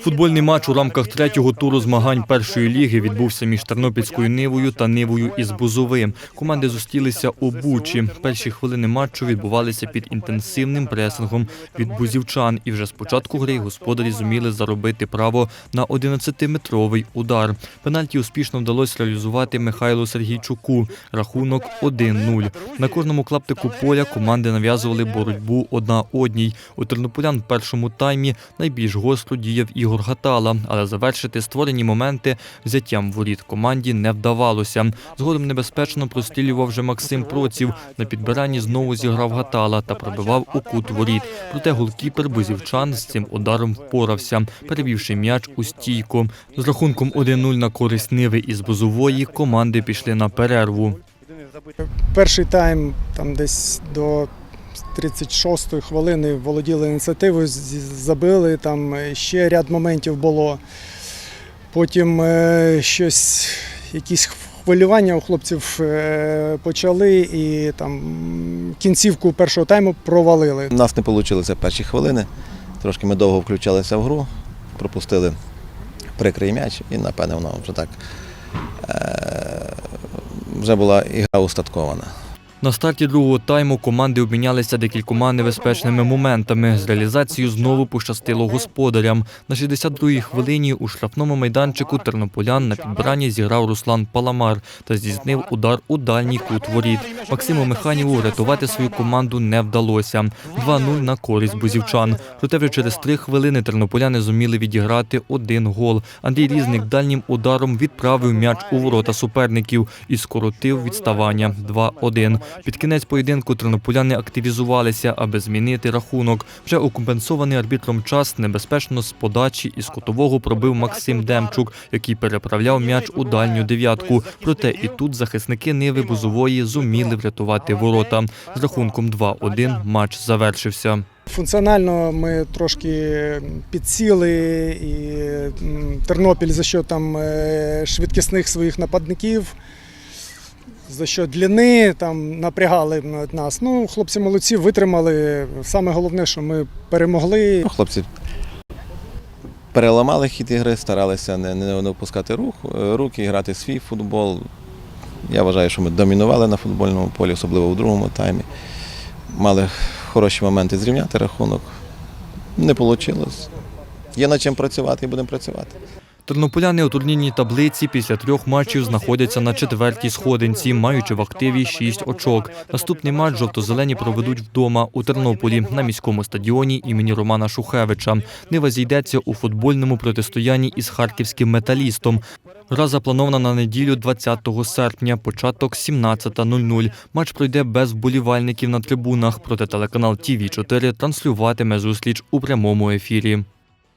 Футбольний матч у рамках третього туру змагань першої ліги відбувся між Тернопільською Нивою та Нивою із Бузовим. Команди зустрілися у Бучі. Перші хвилини матчу відбувалися під інтенсивним пресингом від бузівчан, і вже з початку гри господарі зуміли заробити право на 11-метровий удар. Пенальті успішно вдалося реалізувати Михайлу Сергійчуку. Рахунок 1-0. На кожному клаптику поля команди нав'язували боротьбу одна одній. У тернополян в першому таймі найбільш гостро діяв Ігор Гатала, але завершити створені моменти взяттям воріт команді не вдавалося. Згодом небезпечно прострілював вже Максим Проців. На підбиранні знову зіграв Гатала та пробивав у кут воріт. Проте голкіпер бузівчан з цим ударом впорався, перевівши м'яч у стійку. З рахунком 1-0 на користь Ниви із Бузової команди пішли на перерву. Перший тайм там десь до 36-ї хвилини володіли ініціативою, забили, там ще ряд моментів було. Потім е, щось, якісь хвилювання у хлопців е, почали і там кінцівку першого тайму провалили. У нас не вийшло перші хвилини. Трошки ми довго включалися в гру, пропустили прикрий м'яч і, напевне, воно вже так е- вже була ігра устаткована. На старті другого тайму команди обмінялися декількома небезпечними моментами. З реалізацією знову пощастило господарям. На 62-й хвилині у штрафному майданчику тернополян на підбиранні зіграв Руслан Паламар та здійснив удар у дальній кут воріт. Максиму Механіву врятувати свою команду не вдалося. 2-0 на користь бузівчан. Проте вже через три хвилини тернополяни зуміли відіграти один гол. Андрій Різник дальнім ударом відправив м'яч у ворота суперників і скоротив відставання 2-1. Під кінець поєдинку тернополяни активізувалися, аби змінити рахунок. Вже у компенсований арбітром час небезпечно з подачі із кутового пробив Максим Демчук, який переправляв м'яч у дальню дев'ятку. Проте і тут захисники Ниви Бузової зуміли врятувати ворота. З рахунком 2-1 матч завершився. Функціонально ми трошки підсіли, і Тернопіль за що там е, швидкісних своїх нападників, за що длини там напрягали нас. Ну, хлопці молодці, витримали. Саме головне, що ми перемогли. Ну, Хлопці переламали хід ігри, старалися не, не, не впускати рух, е, руки, грати свій футбол. Я вважаю, що ми домінували на футбольному полі, особливо у другому таймі. Мали хороші моменти зрівняти рахунок. Не вийшло. Є над чим працювати і будемо працювати. Тернополяни у турнірній таблиці після трьох матчів знаходяться на четвертій сходинці, маючи в активі шість очок. Наступний матч жовто-зелені проведуть вдома у Тернополі на міському стадіоні імені Романа Шухевича. Нива зійдеться у футбольному протистоянні із харківським металістом. Гра запланована на неділю 20 серпня, початок 17.00. Матч пройде без вболівальників на трибунах, проте телеканал ТВ 4 транслюватиме зустріч у прямому ефірі.